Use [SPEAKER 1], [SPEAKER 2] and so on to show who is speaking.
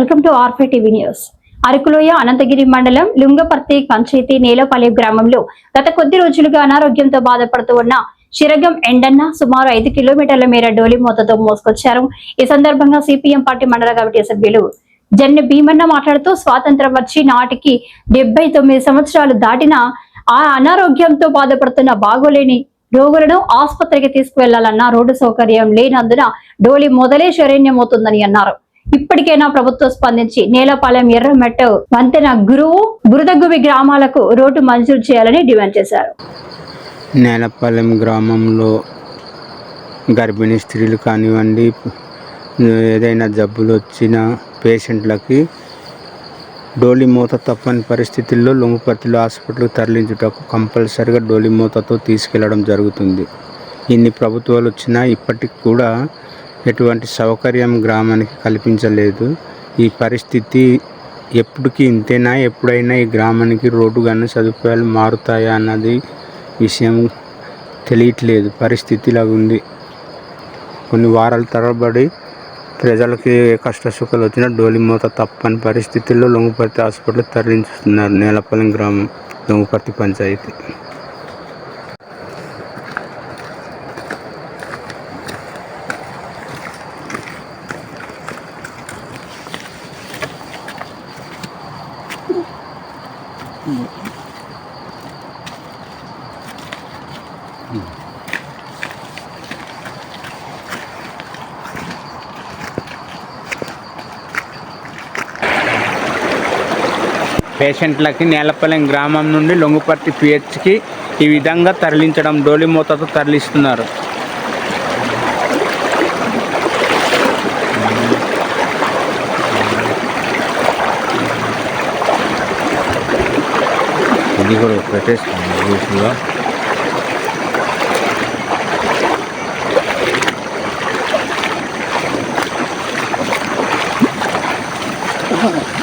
[SPEAKER 1] Welcome to RFI TV news. Arakuloya Ananthagiri మండలం లుంగపర్తి పంచాయతీ నేలపల్లి గ్రామంలో గత కొద్ది రోజులుగా అనారోగ్యంతో బాధపడుతూ ఉన్న శిరగం ఎండన్న సుమారు ఐదు కిలోమీటర్ల మేర డోలి మూతతో మోసుకొచ్చారు. ఈ సందర్భంగా సిపిఎం పార్టీ మండల కమిటీ సభ్యులు జన్య భీమన్న మాట్లాడుతూ స్వాతంత్రం వచ్చి నాటికి డెబ్బై తొమ్మిది సంవత్సరాలు దాటిన ఆ అనారోగ్యంతో బాధపడుతున్న బాగోలేని రోగులను ఆసుపత్రికి తీసుకువెళ్ళాలన్న రోడ్డు సౌకర్యం లేనందున డోలి మొదలే శరణ్యమవుతుందని అన్నారు. ఇప్పటికైనా ప్రభుత్వం స్పందించి నేలపాలెం ఎర్రమెట్ట వంతెన గురువు బురదగువి గ్రామాలకు రోడ్డు మంజూరు చేయాలని డిమాండ్ చేశారు.
[SPEAKER 2] నేలపాలెం గ్రామంలో గర్భిణీ స్త్రీలు కానివ్వండి ఏదైనా జబ్బులు వచ్చిన పేషెంట్లకి డోలి మూత తప్పని పరిస్థితుల్లో లొంగుపర్తిలో హాస్పిటల్కి తరలించుటకు కంపల్సరిగా డోలి మూతతో తీసుకెళ్ళడం జరుగుతుంది. ఇన్ని ప్రభుత్వాలు వచ్చినా ఇప్పటికి కూడా ఎటువంటి సౌకర్యం గ్రామానికి కల్పించలేదు. ఈ పరిస్థితి ఎప్పటికీ ఇంతేనా? ఎప్పుడైనా ఈ గ్రామానికి రోడ్డు కానీ సదుపాయాలు మారుతాయా అన్నది విషయం తెలియట్లేదు. పరిస్థితిలా ఉంది. కొన్ని వారాల తరబడి ప్రజలకి ఏ కష్టసుఖాలు వచ్చినా డోలి తప్పని పరిస్థితుల్లో లొంగుపర్తి హాస్పిటల్ తరలించుతున్నారు నేలపల్లి గ్రామం లొంగుపర్తి పంచాయతీ. పేషెంట్లకి నేలపల్లెం గ్రామం నుండి లొంగుపర్తి పిహెచ్కి ఈ విధంగా తరలించడం డోలి మూతతో తరలిస్తున్నారు. ఇది కూడా పెట్టేసుకున్నాం